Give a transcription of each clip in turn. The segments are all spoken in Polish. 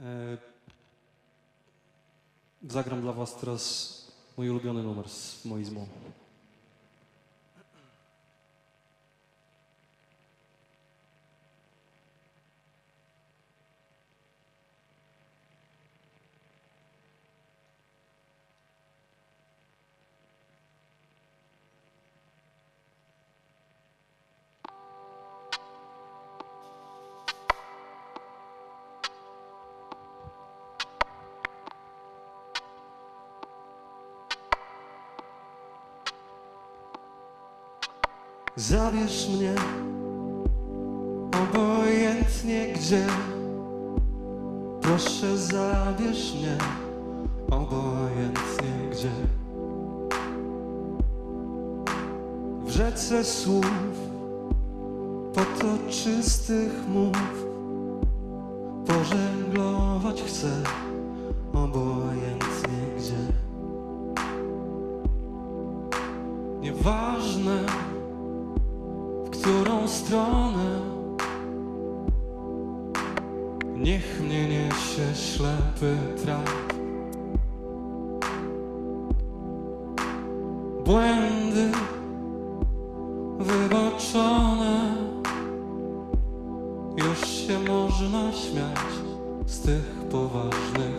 E, Zagram dla Was teraz mój ulubiony numer z Moizmu. Zabierz mnie obojętnie gdzie. Proszę zabierz mnie obojętnie gdzie. W rzece słów potoczystych mów. Pożeglować chcę obojętnie gdzie. Nieważne którą stronę. Niech mnie niesie ślepy traf. Błędy wybaczone Już się można śmiać z tych poważnych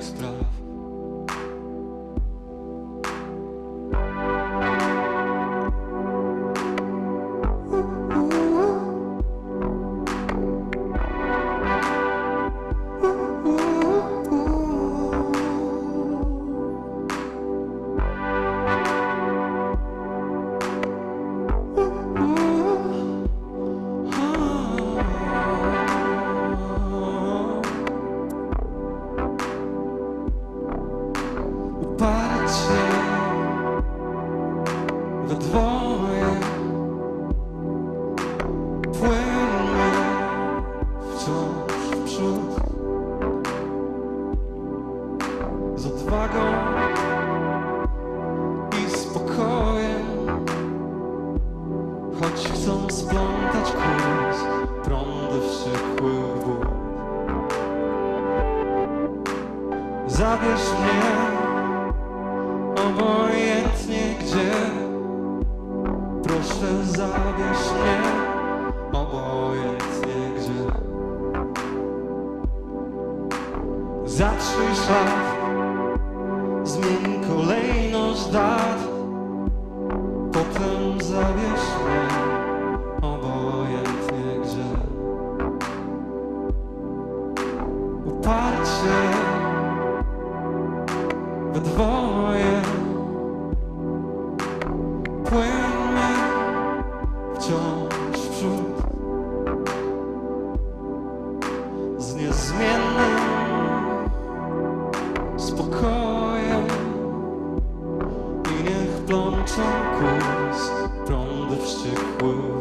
choć chcą splątać kurs prądy wściekłych wód Zabierz mnie obojętnie gdzie. Proszę zabierz mnie obojętnie gdzie. Zatrzyj szlaf Zmień kolejność dat we dwoje. Płynie wciąż w przód. Z niezmiennym spokojem i niech plączą kurs prądy wściekłych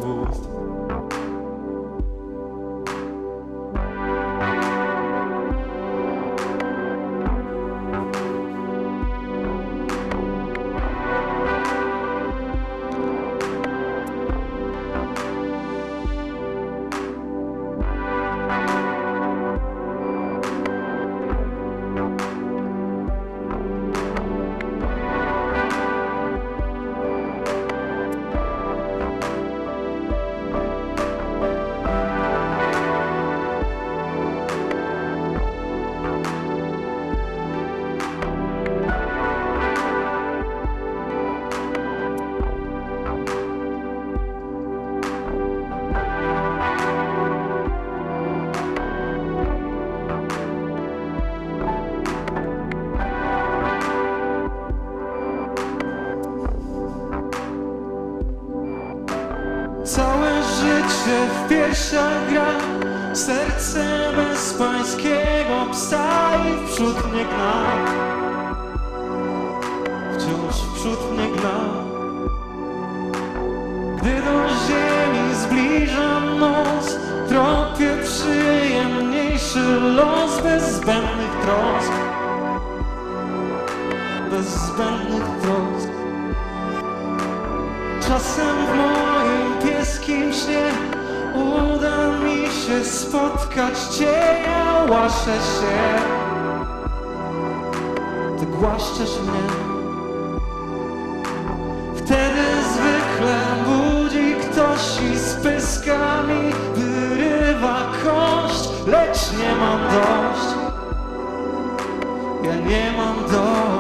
piersiach gra Serce bez pańskiego psa i w przód mnie gna. Wciąż w przód mnie gna. Gdy do ziemi zbliżam nos Tropię przyjemniejszy los bez zbędnych trosk. Bez zbędnych trosk. Czasem w moim pieskim śnie uda mi się spotkać Cię, ja łaszę się. Ty głaszczesz mnie. Wtedy zwykle budzi ktoś i z pyskami wyrywa kość, lecz nie mam dość. Ja nie mam dość.